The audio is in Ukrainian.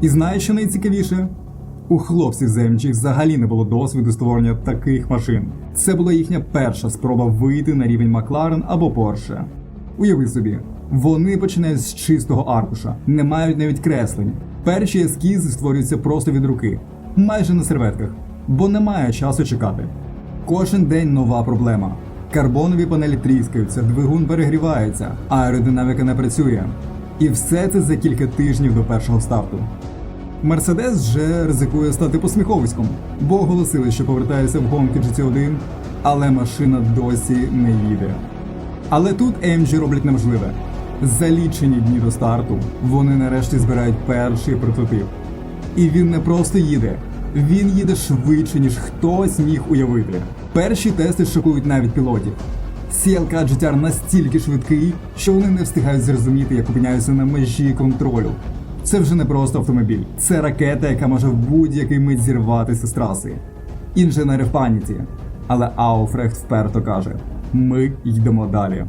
І знаєш, що найцікавіше? У хлопців з взагалі не було досвіду створення таких машин. Це була їхня перша спроба вийти на рівень Макларен або Porsche. Уяви собі, вони починають з чистого аркуша, не мають навіть креслень. Перші ескізи створюються просто від руки, майже на серветках, бо немає часу чекати. Кожен день нова проблема. Карбонові панелі тріскаються, двигун перегрівається, аеродинаміка не працює. І все це за кілька тижнів до першого старту. Мерседес вже ризикує стати посміховиськом, бо оголосили, що повертається в гонки GT1, але машина досі не їде. Але тут AMG роблять неможливе. За лічені дні до старту вони нарешті збирають перший прототип. І він не просто їде, він їде швидше, ніж хтось міг уявити. Перші тести шокують навіть пілотів. CLK GTR настільки швидкий, що вони не встигають зрозуміти, як опиняються на межі контролю. Це вже не просто автомобіль, це ракета, яка може в будь-який мить зірватися з траси. Інженери в паніці. Але Ауфрехт вперто каже: ми йдемо далі.